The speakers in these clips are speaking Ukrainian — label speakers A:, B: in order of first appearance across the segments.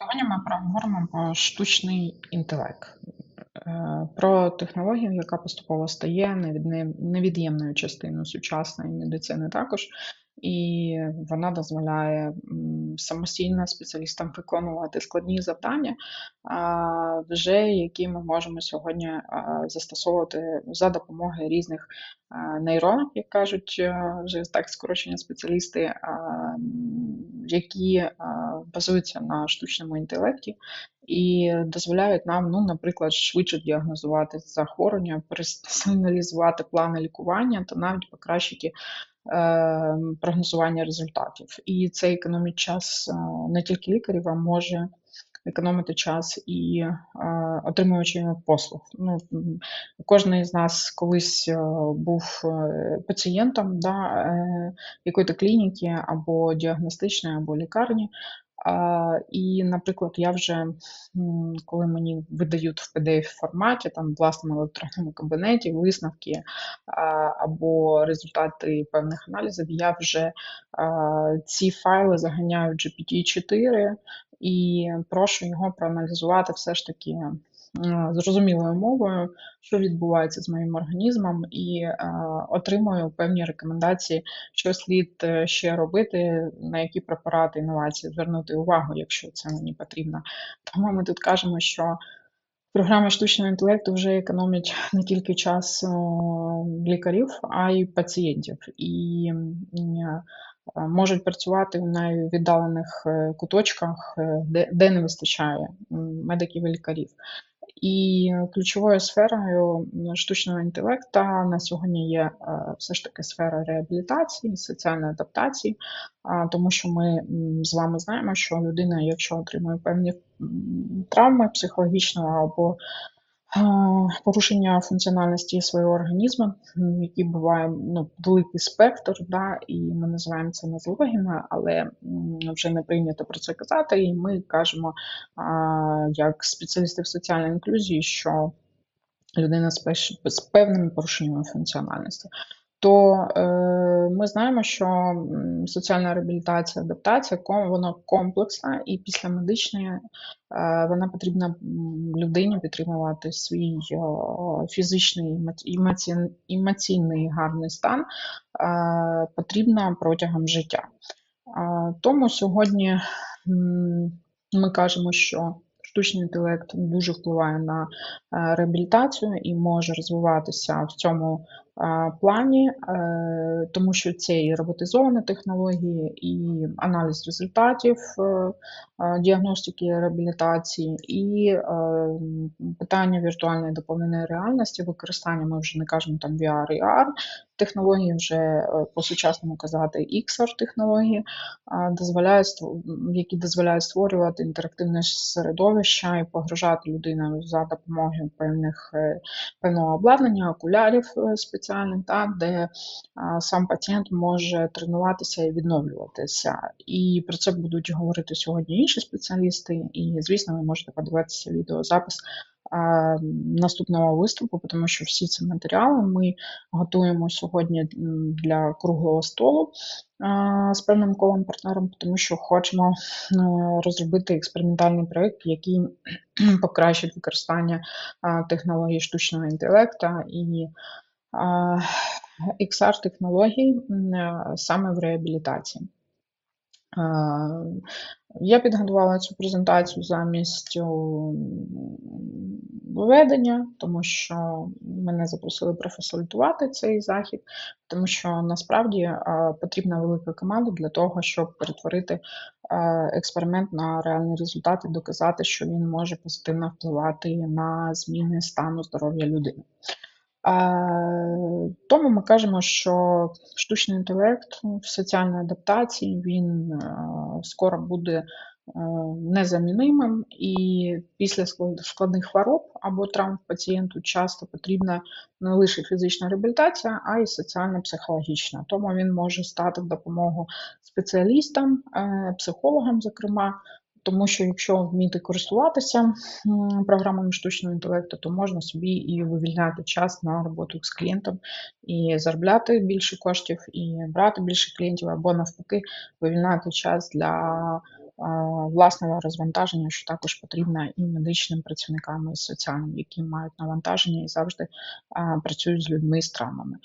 A: Сьогодні ми проговоримо про штучний інтелект, е, про технологію, яка поступово стає невід'ємною частиною сучасної медицини також, і вона дозволяє самостійно спеціалістам виконувати складні завдання, вже які ми можемо сьогодні застосовувати за допомогою різних а, нейронок, як кажуть е, вже так скорочені спеціалісти, які базуються на штучному інтелекті і дозволяють нам, ну, наприклад, швидше діагнозувати захворювання, персоналізувати плани лікування та навіть покращити е, прогнозування результатів. І це економить час е, не тільки лікарів, а може економити час і отримувачів послуг. Ну, кожен із нас колись е, був е, пацієнтом да, е, якої-то клініки або діагностичної, або лікарні. А, і, наприклад, я вже, коли мені видають в PDF-форматі, там, в власному електронному кабінеті, висновки а, або результати певних аналізів, я вже а, ці файли заганяю в GPT-4 і прошу його проаналізувати все ж таки е, зрозумілою мовою, що відбувається з моїм організмом, і е, отримую певні рекомендації, що слід е, ще робити, на які препарати інновації звернути увагу, якщо це мені потрібно. Тому ми тут кажемо, що програми штучного інтелекту вже економлять не тільки час лікарів, а й пацієнтів. І можуть працювати в найвіддалених е, куточках, е, де, де не вистачає медиків і лікарів. І ключовою сферою штучного інтелекту на сьогодні є е, все ж таки сфера реабілітації, соціальної адаптації, тому що ми з вами знаємо, що людина, якщо отримує певні травми психологічного або порушення функціональності свого організму, які буває ну, великий спектр, да, і ми називаємо це нозологіями, але вже не прийнято про це казати, і ми кажемо як спеціалісти в соціальній інклюзії, що людина з певними порушеннями функціональності. То е, ми знаємо, що соціальна реабілітація, адаптація вона комплексна, і після медичної е, вона потрібна людині підтримувати свій о, фізичний емоці- емоці- емоційний гарний стан е, потрібна протягом життя. А, Тому сьогодні ми кажемо, що штучний інтелект дуже впливає на е, реабілітацію і може розвиватися в цьому е, плані, е, тому що це і роботизовані технології, і аналіз результатів е, е, діагностики реабілітації, і питання віртуальної доповненої реальності, використання ми вже не кажемо там VR і AR, технології вже по-сучасному казати XR технології, м, які дозволяють створювати інтерактивне середовище і погружати людину за допомогою певних, певного обладнання, окулярів е, спеціальних, та, де а, сам пацієнт може тренуватися і відновлюватися. І про це будуть говорити сьогодні інші спеціалісти. І, звісно, ви можете подивитися відеозапис а, наступного виступу, тому що всі ці матеріали ми готуємо сьогодні для круглого столу з певним колом партнером, тому що хочемо е, розробити експериментальний проєкт, який покращить використання а, технологій штучного інтелекту і XR-технологій е, саме в реабілітації. Я підготувала цю презентацію замість о, ведення, тому що мене запросили профасилітувати цей захід, тому що насправді потрібна велика команда для того, щоб перетворити експеримент на реальні результати, доказати, що він може позитивно впливати на зміни стану здоров'я людини. Тому ми кажемо, що штучний інтелект в соціальній адаптації він е, скоро буде е, незамінимим, і після складних хвороб або травм пацієнту часто потрібна не лише фізична реабілітація, а й соціально-психологічна. Тому він може стати в допомогу спеціалістам, е, психологам, зокрема. Тому що якщо вміти користуватися програмами штучного інтелекту, то можна собі і вивільняти час на роботу з клієнтом і заробляти більше коштів, і брати більше клієнтів, або навпаки, вивільняти час для власного розвантаження, що також потрібно і медичним працівникам, і соціальним, які мають навантаження і завжди працюють з людьми з травмами.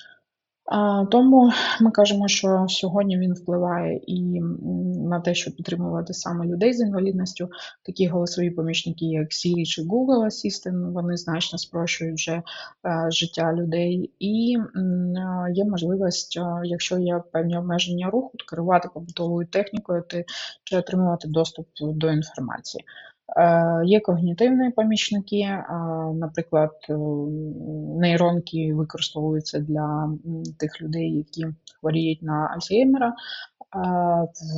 A: Тому ми кажемо, що сьогодні він впливає і на те, щоб підтримувати саме людей з інвалідністю. Такі голосові помічники, як Siri чи Google Assistant, вони значно спрощують вже е, життя людей. І є можливість, е, якщо є певні обмеження руху, керувати побутовою технікою чи отримувати доступ до інформації. Е, є когнітивні помічники, е, наприклад, е, нейронки використовуються для тих людей, які хворіють на Альцгеймера.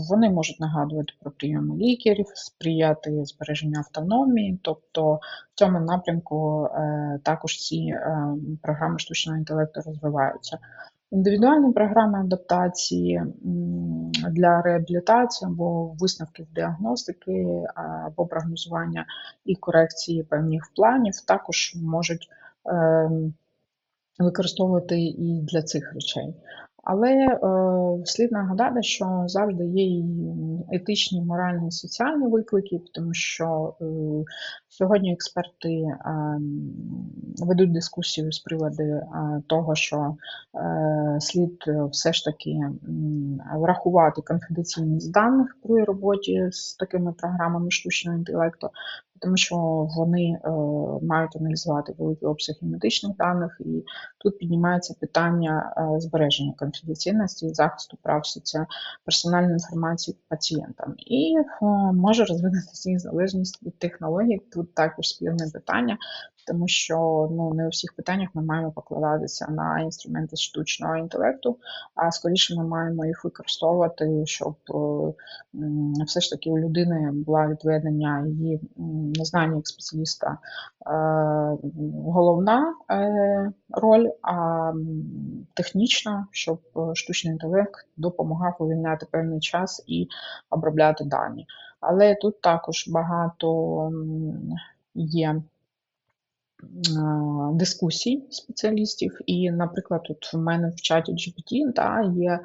A: Вони можуть нагадувати про прийоми лікарів, сприяти збереженню автономії, тобто в цьому напрямку також ці програми штучного інтелекту розвиваються. Індивідуальні програми адаптації для реабілітації або висновків діагностики, або прогнозування і корекції певних планів також можуть ем, використовувати і для цих речей. Але е, слід нагадати, що завжди є і етичні, моральні, і соціальні виклики, тому що е, сьогодні експерти е, ведуть дискусію з приводу того, що слід все ж таки врахувати конфіденційність даних при роботі з такими програмами штучного інтелекту, тому що вони е, мають аналізувати великий обсяг медичних даних, і тут піднімається питання е, збереження конфіденційності і захисту прав персональної інформації пацієнтам. І е, може розвинутися залежність від технологій. Тут також спірне питання, тому що ну не у всіх питаннях ми маємо покладатися на інструменти штучного інтелекту, а скоріше ми маємо їх використовувати, щоб все ж таки у людини була відведення її знання як спеціаліста головна е, роль, а технічна, щоб штучний інтелект допомагав увільняти певний час і обробляти дані. Але тут також багато є дискусій спеціалістів. І, наприклад, тут в мене в чаті GPT да, є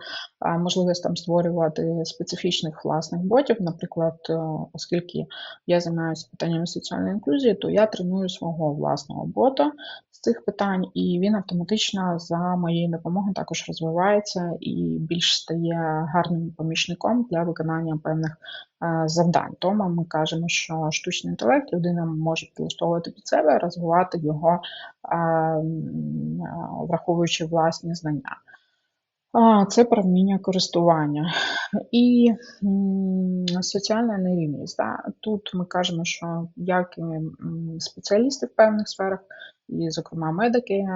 A: можливість там створювати специфічних власних ботів. Наприклад, е, оскільки я займаюся питаннями соціальної інклюзії, то я треную свого власного бота з цих питань, і він автоматично за моєю допомогою також розвивається і більш стає гарним помічником для виконання певних завдань. Тому ми кажемо, що штучний інтелект людина може підлаштовувати під себе, розвивати його, враховуючи власні знання. Це про вміння користування. І соціальна нерівність. Тут ми кажемо, що як і спеціалісти в певних сферах, і, зокрема, медики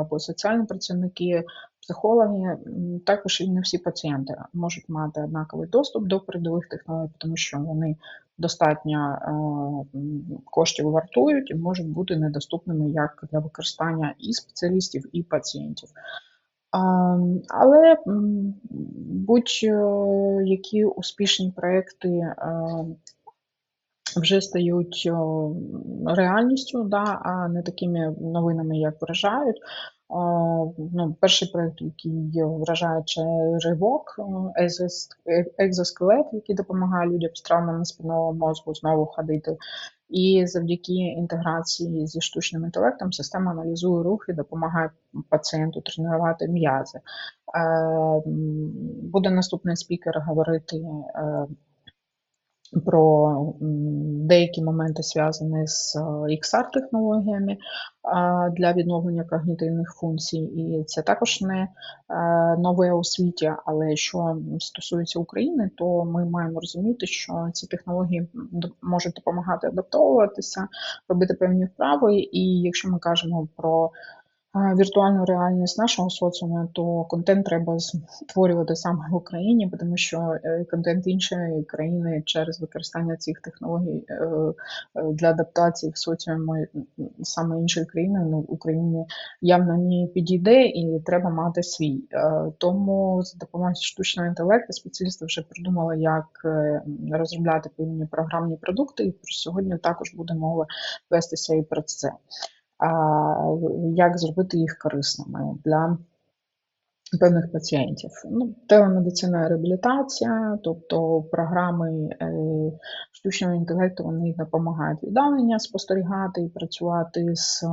A: або соціальні працівники, психологи, також і не всі пацієнти можуть мати однаковий доступ до передових технологій, тому що вони достатньо коштів вартують і можуть бути недоступними як для використання і спеціалістів, і пацієнтів. Але будь-які успішні проекти вже стають реальністю, да, а не такими новинами, як вражають. Ну, Перший проєкт, який це ривок, екзоскелет, який допомагає людям з травмами спинного мозку знову ходити. І завдяки інтеграції зі штучним інтелектом система аналізує рухи, допомагає пацієнту тренувати м'язи. Е, буде наступний спікер говорити е, про деякі моменти зв'язані з е, XR-технологіями для відновлення когнітивних функцій, і це також не е, нове у світі. Але що стосується України, то ми маємо розуміти, що ці технології можуть допомагати адаптовуватися, робити певні вправи. І якщо ми кажемо про віртуальну реальність нашого соціуму, то контент треба створювати саме в Україні, тому що е, контент іншої країни через використання цих технологій е, е, для адаптації в соціуму саме іншої країни ну, Україні явно не підійде і треба мати свій. Тому за допомогою штучного інтелекту спеціалісти вже придумали, як розробляти певні програмні продукти, і сьогодні також буде мова вестися і про це як зробити їх корисними для певних пацієнтів. Ну, телемедицина реабілітація, тобто програми е, штучного інтелекту вони допомагають віддалення спостерігати і працювати з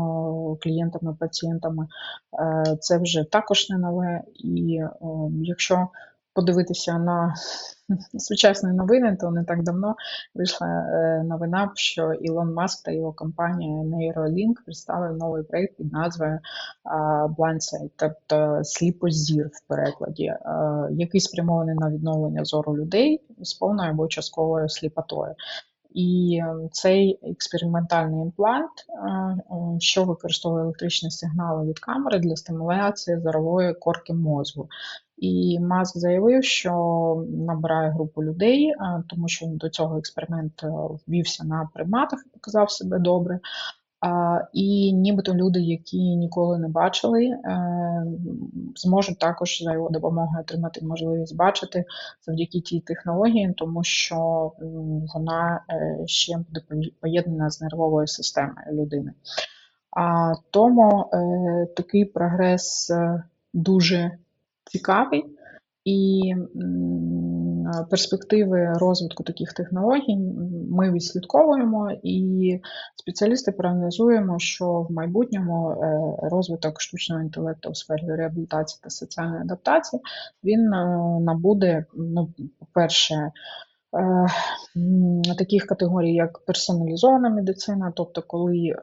A: клієнтами, пацієнтами. Е, Це вже також не нове. І якщо подивитися на сучасні новини, то не так давно вийшла е, новина, що Ілон Маск та його компанія Neuralink представив новий проєкт під назвою а, Blind Sight, тобто сліпозір в перекладі, який спрямований на відновлення зору людей з повною або частковою сліпотою. І е, цей експериментальний імплант, е, що використовує електричні сигнали від камери для стимуляції зорової корки мозку. І Маск заявив, що набирає групу людей, е, тому що до цього експеримент е, ввівся на приматах і показав себе добре. І нібито люди, які ніколи не бачили, е, зможуть також за його допомогою отримати можливість бачити завдяки тій технології, тому що вона е, ще буде поєднана з нервовою системою людини. Тому е, такий прогрес е, дуже цікавий, і перспективи розвитку таких технологій ми відслідковуємо, і спеціалісти прогнозуємо, що в майбутньому е, розвиток штучного інтелекту у сфері реабілітації та соціальної адаптації він е, набуде, ну, по-перше, е, м, таких категорій, як персоналізована медицина, тобто коли е,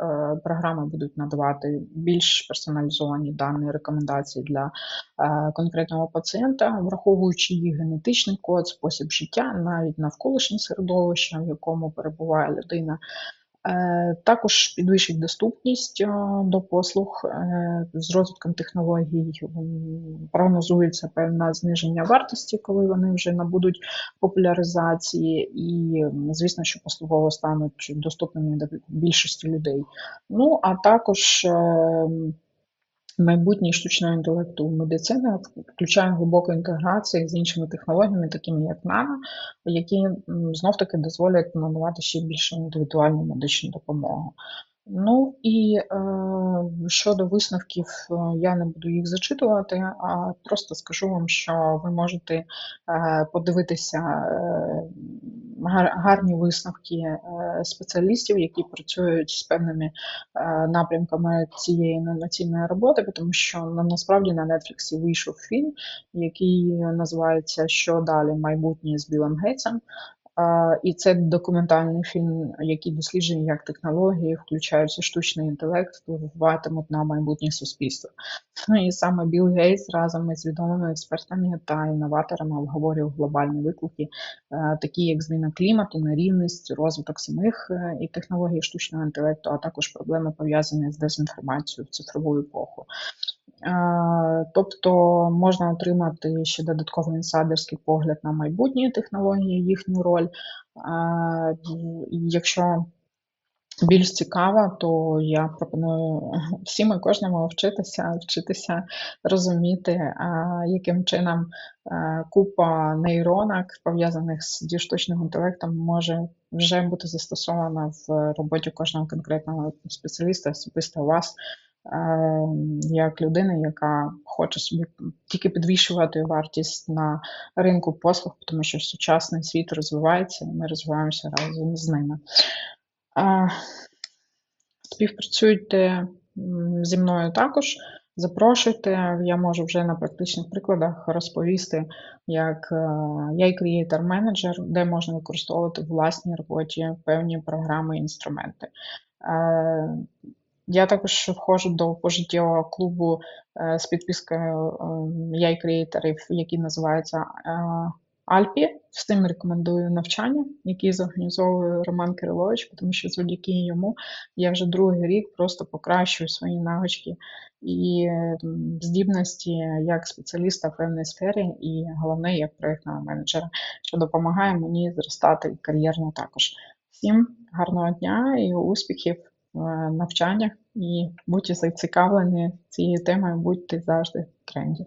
A: програми будуть надавати більш персоналізовані дані, рекомендації для е, конкретного пацієнта, враховуючи її генетичний код, спосіб життя, навіть навколишнє середовище, в якому перебуває людина. Е, Також підвищить доступність е, до послуг е, з розвитком технологій. Прогнозується певне зниження вартості, коли вони вже набудуть популяризації, і звісно, що послугово стануть доступними до більшості людей. Ну а також ем, майбутнє штучного інтелекту в медицині включає глибоку інтеграцію з іншими технологіями, такими як нано, які знов таки дозволять надавати ще більш індивідуальну медичну допомогу. Ну і е, щодо висновків, е, я не буду їх зачитувати, а просто скажу вам, що ви можете е, подивитися е, гарні висновки е, спеціалістів, які працюють з певними е, напрямками цієї інноваційної роботи, тому що на- насправді на Netflix вийшов фільм, який називається Що далі майбутнє з Білим Гейтсом. І це документальний фільм, який досліджує, як технології, включаючи штучний інтелект, впливатимуть на майбутнє суспільство. Ну і саме Білл Гейтс разом із відомими експертами та інноваторами обговорював глобальні виклики, е, такі як зміна клімату, нерівність, розвиток самих е, і технологій штучного інтелекту, а також проблеми пов'язані з дезінформацією в цифрову епоху. Е, Тобто можна отримати ще додатковий інсайдерський погляд на майбутні технології, їхню роль. Е, Якщо більш цікаво, то я пропоную всім і кожному вчитися, вчитися розуміти, е, яким чином купа нейронок, пов'язаних з штучним інтелектом, може вже бути застосована в роботі кожного конкретного спеціаліста, особисто вас як людини, яка хоче собі тільки підвищувати вартість на ринку послуг, тому що сучасний світ розвивається, і ми розвиваємося разом з ними. Е, Співпрацюйте зі мною також. Запрошуйте, я можу вже на практичних прикладах розповісти, як е, я і Manager, де можна використовувати в власній роботі певні програми і інструменти. Я також входжу до пожиттєвого клубу е, з підпискою е, я креаторів, який називається е, Альпі. Цим рекомендую навчання, яке зорганізовує Роман Кирилович, тому що завдяки йому я вже другий рік просто покращую свої навички і здібності як спеціаліста в певній сфері, і головне як проєктного менеджера, що допомагає мені зростати кар'єрно також. Всім гарного дня і успіхів навчаннях, і будьте зацікавлені цією темою, будьте завжди в тренді.